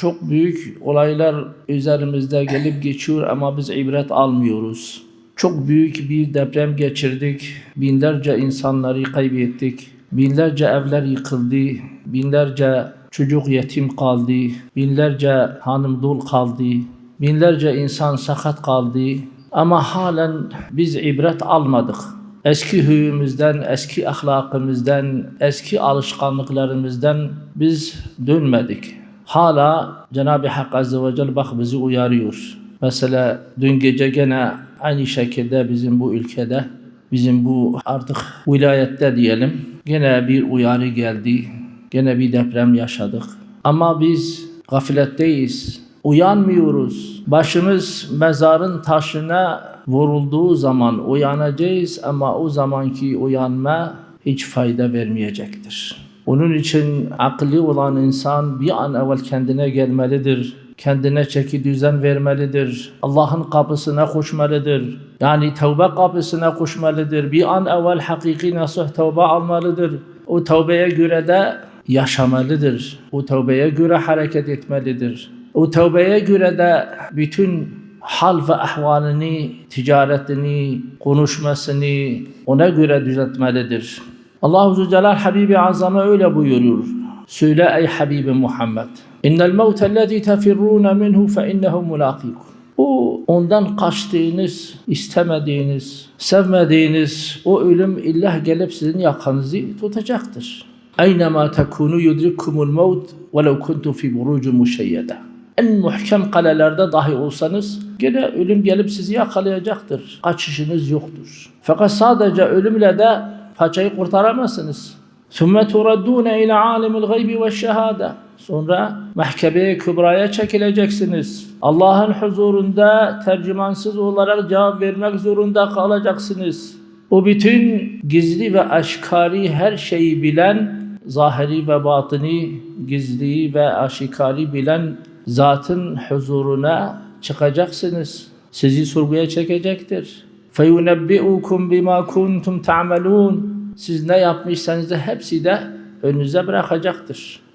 çok büyük olaylar üzerimizde gelip geçiyor ama biz ibret almıyoruz. Çok büyük bir deprem geçirdik. Binlerce insanları kaybettik. Binlerce evler yıkıldı. Binlerce çocuk yetim kaldı. Binlerce hanım dul kaldı. Binlerce insan sakat kaldı. Ama halen biz ibret almadık. Eski huyumuzdan, eski ahlakımızdan, eski alışkanlıklarımızdan biz dönmedik. Hala Cenab-ı Hak Azze ve Celle bak bizi uyarıyor. Mesela dün gece gene aynı şekilde bizim bu ülkede, bizim bu artık vilayette diyelim, gene bir uyarı geldi. Gene bir deprem yaşadık. Ama biz gafletteyiz. Uyanmıyoruz. Başımız mezarın taşına vurulduğu zaman uyanacağız ama o zamanki uyanma hiç fayda vermeyecektir. Onun için akıllı olan insan bir an evvel kendine gelmelidir. Kendine çeki düzen vermelidir. Allah'ın kapısına koşmalıdır. Yani tevbe kapısına koşmalıdır. Bir an evvel hakiki nasuh tevbe almalıdır. O tevbeye göre de yaşamalıdır. O tevbeye göre hareket etmelidir. O tevbeye göre de bütün hal ve ahvalini, ticaretini, konuşmasını ona göre düzeltmelidir. Allahu Zülcelal Habibi Azam'a öyle buyuruyor. Söyle ey Habibi Muhammed. İnnel mevtellezî tefirrûne minhu fe innehu mulâkîkum. O ondan kaçtığınız, istemediğiniz, sevmediğiniz o ölüm illah gelip sizin yakanızı tutacaktır. Eynema tekunu yudrikkumul mevt velev kuntum fi burucun muşeyyede. En muhkem kalelerde dahi olsanız gene ölüm gelip sizi yakalayacaktır. Kaçışınız yoktur. Fakat sadece ölümle de paçayı kurtaramazsınız. ثُمَّ تُرَدُّونَ اِلَى عَالِمِ الْغَيْبِ وَالشَّهَادَةِ Sonra mahkemeye kübraya çekileceksiniz. Allah'ın huzurunda tercümansız olarak cevap vermek zorunda kalacaksınız. O bütün gizli ve aşikari her şeyi bilen, zahiri ve batını, gizli ve aşikari bilen zatın huzuruna çıkacaksınız. Sizi sorguya çekecektir. فَيُنَبِّئُكُمْ بِمَا كُنْتُمْ تَعْمَلُونَ siz ne yapmışsanız da hepsi de önünüze bırakacaktır.